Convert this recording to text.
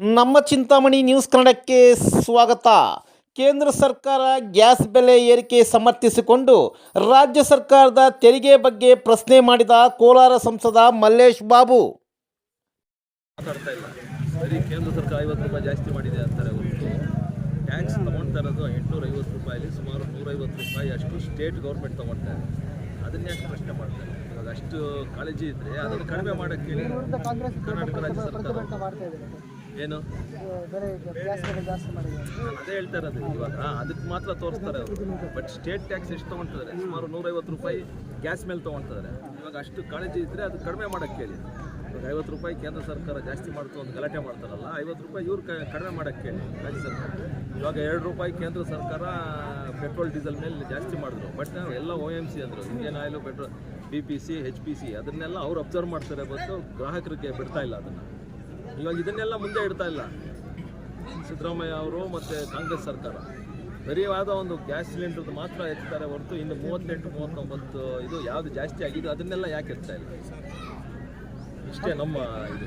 ನಮ್ಮ ಚಿಂತಾಮಣಿ ನ್ಯೂಸ್ ಕನ್ನಡಕ್ಕೆ ಸ್ವಾಗತ. ಕೇಂದ್ರ ಸರ್ಕಾರ ಗ್ಯಾಸ್ ಬೆಲೆ ಏರಿಕೆ ಸಮರ್ಥಿಸಿಕೊಂಡು ರಾಜ್ಯ ಸರ್ಕಾರದ ತೆರಿಗೆ ಬಗ್ಗೆ ಪ್ರಶ್ನೆ ಮಾಡಿದ ಕೋಲಾರ ಸಂಸದ ಮಲ್ಲೇಶ್ ಬಾಬು. ಮಾತಾಡ್ತಾ ಕೇಂದ್ರ ಸರ್ಕಾರ ಐವತ್ತು ರೂಪಾಯಿ ಜಾಸ್ತಿ ಮಾಡಿದೆ ಅಂತಾರೆ ಟ್ಯಾಕ್ಸ್ ತೊಗೊಳ್ತಾ ಇರೋದು ಎಂಟುನೂರ ಐವತ್ತು ರೂಪಾಯಲ್ಲಿ ಸುಮಾರು ನೂರೈವತ್ತು ರೂಪಾಯಿ ಅಷ್ಟು ಸ್ಟೇಟ್ ಗೌರ್ಮೆಂಟ್ ತೊಗೊಳ್ತಾರೆ ಅದನ್ನ ಪ್ರಶ್ನೆ ಮಾಡ್ತಾರೆ ಇವಾಗ ಅಷ್ಟು ಕಾಳಜಿ ಇದ್ದರೆ ಅದನ್ನು ಕಡಿಮೆ ಮಾಡೋಕ್ಕೆ ಕರ್ನಾಟಕ ರಾಜ್ಯ ಸರ್ಕಾರ ಏನು? ಅದೇ ಹೇಳ್ತಾ ಇರೋದು ಇವಾಗ. ಅದಕ್ಕೆ ಮಾತ್ರ ತೋರಿಸ್ತಾರೆ ಅವರು. ಬಟ್ ಸ್ಟೇಟ್ ಟ್ಯಾಕ್ಸ್ ಎಷ್ಟು ತೊಗೊಳ್ತಿದ್ದಾರೆ ಸುಮಾರು ನೂರೈವತ್ತು ರೂಪಾಯಿ ಗ್ಯಾಸ್ ಮೇಲೆ ತೊಗೊಳ್ತಿದ್ದಾರೆ ಇವಾಗ ಅಷ್ಟು ಕಾಳಜಿ ಇದ್ದರೆ ಅದು ಕಡಿಮೆ ಮಾಡೋಕ್ಕೆ ಹೇಳಿ. ಇವಾಗ ಐವತ್ತು ರೂಪಾಯಿ ಕೇಂದ್ರ ಸರ್ಕಾರ ಜಾಸ್ತಿ ಮಾಡ್ತು ಒಂದು ಗಲಾಟೆ ಮಾಡ್ತಾರಲ್ಲ, ಐವತ್ತು ರೂಪಾಯಿ ಇವ್ರು ಕಡಿಮೆ ಮಾಡೋಕ್ಕೆ ಹೇಳಿ ರಾಜ್ಯ ಸರ್ಕಾರ. ಇವಾಗ ಎರಡು ರೂಪಾಯಿ ಕೇಂದ್ರ ಸರ್ಕಾರ ಪೆಟ್ರೋಲ್ ಡೀಸೆಲ್ ಮೇಲೆ ಜಾಸ್ತಿ ಮಾಡಿದ್ರು. ಬಟ್ ಎಲ್ಲ ಒ ಎಂ ಸಿ ಅಂದರು Indian oil petrol B P C H P C ಅದನ್ನೆಲ್ಲ ಅವ್ರು ಅಬ್ಸರ್ವ್ ಮಾಡ್ತಾರೆ ಬಂದು ಗ್ರಾಹಕರಿಗೆ ಬಿಡ್ತಾ ಇಲ್ಲ ಅದನ್ನು. ಇವಾಗ ಇದನ್ನೆಲ್ಲ ಮುಂದೆ ಇಡ್ತಾ ಇಲ್ಲ. ಸಿದ್ದರಾಮಯ್ಯ ಅವರು ಮತ್ತು ಕಾಂಗ್ರೆಸ್ ಸರ್ಕಾರ. ಬರೀವಾದ ಒಂದು ಗ್ಯಾಸ್ ಸಿಲಿಂಡರ್ದು ಮಾತ್ರ ಎತ್ತಾರೆ ಹೊರತು ಇನ್ನು ಮೂವತ್ತೆಂಟು, ಮೂವತ್ತೊಂಬತ್ತು ಇದು ಯಾವುದು ಜಾಸ್ತಿ ಆಗಿದೆ ಅದನ್ನೆಲ್ಲ ಯಾಕೆ ಎತ್ತಾ ಇಲ್ಲ? ಇಷ್ಟೇ ನಮ್ಮ ಇದು.